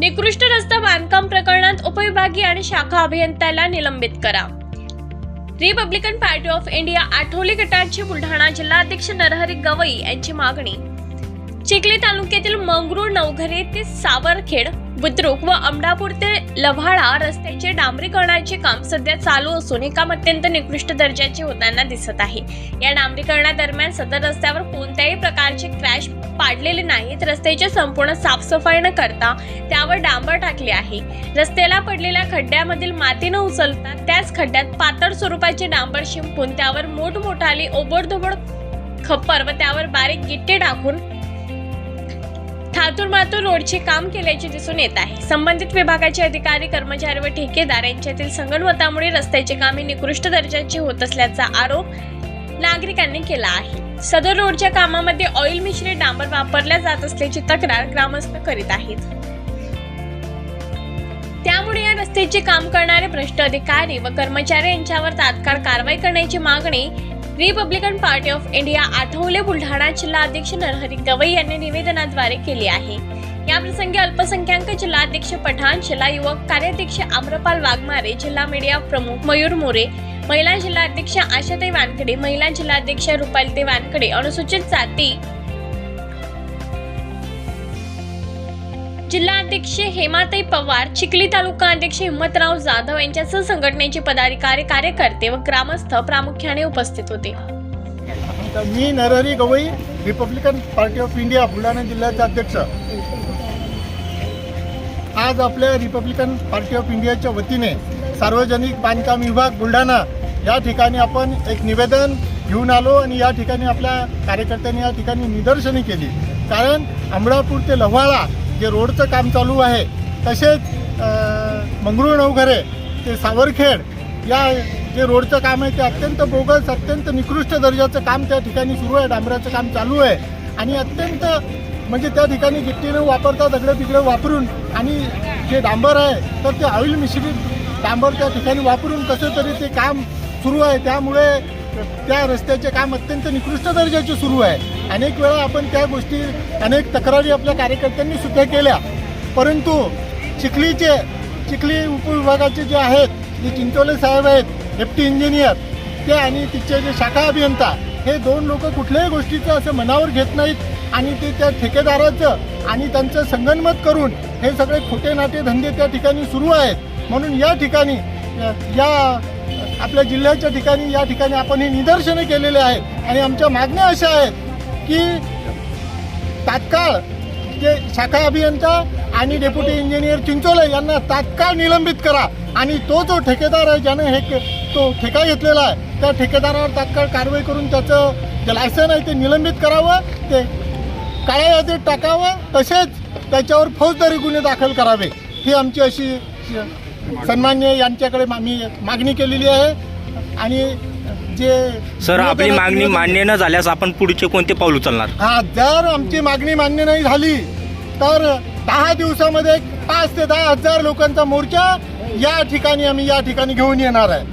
निकृष्ट रस्ता बांधकाम प्रकरणात उपविभागीय आणि शाखा अभियंत्याला निलंबित करा. Republican Party of India Athawale गटाचे बुलढाणा जिल्हाध्यक्ष नरहरी गवई यांची मागणी. चिखली तालुक्यातील मंगरूळ नवघरे ते सावरखेड बुद्रुक व अमडापूर ते लव्हाळा रस्त्याचे डांबरीकरणाचे काम सध्या चालू असून हे काम अत्यंत निकृष्ट दर्जाचे होताना दिसत आहे. या डांबरीकरणादरम्यान सदर रस्त्यावर कोणत्याही प्रकारचे क्रॅश पाडलेले नाहीत. रस्त्याची संपूर्ण साफसफाई न करता त्यावर डांबर टाकले आहे. रस्त्याला पडलेल्या खड्ड्यामधील माती न उचलता त्याच खड्ड्यात पातळ स्वरूपाचे डांबर शिंपून त्यावर मोठमोठाली ओबडधोबड खप्पर व त्यावर बारीक गिट्टे टाकून ठातूर मातूर रोडचे काम केल्याचे दिसून येत आहे. संबंधित विभागाचे अधिकारी कर्मचारी व ठेकेदार यांच्यातील संगणमतामुळे रस्त्याचे कामे निकृष्ट दर्जाचे होत असल्याचा आरोप नागरिकांनी केला आहे. सदर रोडच्या कामामध्ये ऑइल मिश्रित डांबर वापरल्या जात असल्याची तक्रार ग्रामस्थ करीत आहेत. त्यामुळे या रस्त्याचे काम करणारे भ्रष्ट अधिकारी व कर्मचारी यांच्यावर तात्काळ कारवाई करण्याची मागणी Republican Party of India Athawale Buldhana जिल्हाध्यक्ष नरहरी गवई यांनी निवेदनाद्वारे केली आहे. या प्रसंगी अल्पसंख्याक जिल्हाध्यक्ष पठाण जिल्हा युवक कार्याध्यक्ष आम्रपाल वाघमारे जिल्हा मीडिया प्रमुख मयूर मोरे महिला जिल्हाध्यक्ष आशाताई वानकडे महिला जिल्हाध्यक्ष रुपालीताई वानकडे अनुसूचित जाती जिल्हाध्यक्ष हेमाताई पवार चिखली तालुका अध्यक्ष हिम्मतराव जाधव यांच्यासह संघटनेचे पदाधिकारी कार्यकर्ते व ग्रामस्थ प्रामुख्याने उपस्थित होते. मी Narhari Gawai Republican Party of India Buldhana जिल्ह्याचे अध्यक्ष. आज आपल्या रिपब्लिकन पार्टी ऑफ इंडियाच्या वतीने सार्वजनिक बांधकाम विभाग बुलढाणा या ठिकाणी आपण एक निवेदन घेऊन आलो आणि या ठिकाणी आपल्या कार्यकर्त्यांनी या ठिकाणी निदर्शने केली. कारण अमरापूर ते लव्हाळा जे रोडचं काम चालू आहे तसेच मंगरूळ नवघरे ते सावरखेड या जे रोडचं काम आहे ते अत्यंत बोगस अत्यंत निकृष्ट दर्जाचं काम त्या ठिकाणी सुरू आहे डांबराचं काम चालू आहे. आणि अत्यंत म्हणजे त्या ठिकाणी गिट्टीनं वापरता दगडं तिकडे वापरून. आणि जे डांबर आहे तर ते ऑइल मिश्रित डांबर त्या ठिकाणी वापरून कसं तरी ते काम सुरू आहे. त्यामुळे त्या रस्त्याचे काम अत्यंत निकृष्ट दर्जाचे सुरू आहे. अनेक वेळा आपण त्या गोष्टी अनेक तक्रारी आपल्या कार्यकर्त्यांनी सुद्धा केल्या. परंतु चिखलीचे चिखली उपविभागाचे जे आहेत जे चिंचोले साहेब आहेत एफ टी इंजिनियर ते आणि तिचे जे शाखा अभियंता हे दोन लोक कुठल्याही गोष्टीचं असं मनावर घेत नाहीत आणि ते त्या ठेकेदाराचं आणि त्यांचं संगनमत करून हे सगळे खोटे नाटे धंदे त्या ठिकाणी सुरू आहेत. म्हणून या ठिकाणी या आपल्या जिल्ह्याच्या ठिकाणी या ठिकाणी आपण हे निदर्शने केलेले आहेत. आणि आमच्या मागण्या अशा आहेत की तात्काळ जे शाखा अभियंता आणि डेप्युटी इंजिनियर चिंचोले यांना तात्काळ निलंबित करा. आणि तो जो ठेकेदार आहे ज्याने हे तो ठेका घेतलेला आहे त्या ठेकेदारावर तात्काळ कारवाई करून त्याचं जे लायसन आहे ते निलंबित करावं ते काळ्या यादीत टाकावं तसेच त्याच्यावर फौजदारी गुन्हे दाखल करावे. ही आमची अशी सन्मान्य यांच्याकडे आम्ही मागणी केलेली आहे. आणि जे सर आपली मागणी मान्य न झाल्यास आपण पुढचे कोणते पाऊल उचलणार? हा जर आमची मागणी मान्य नाही झाली तर दहा दिवसामध्ये पाच ते दहा हजार लोकांचा मोर्चा या ठिकाणी आम्ही या ठिकाणी घेऊन येणार आहे.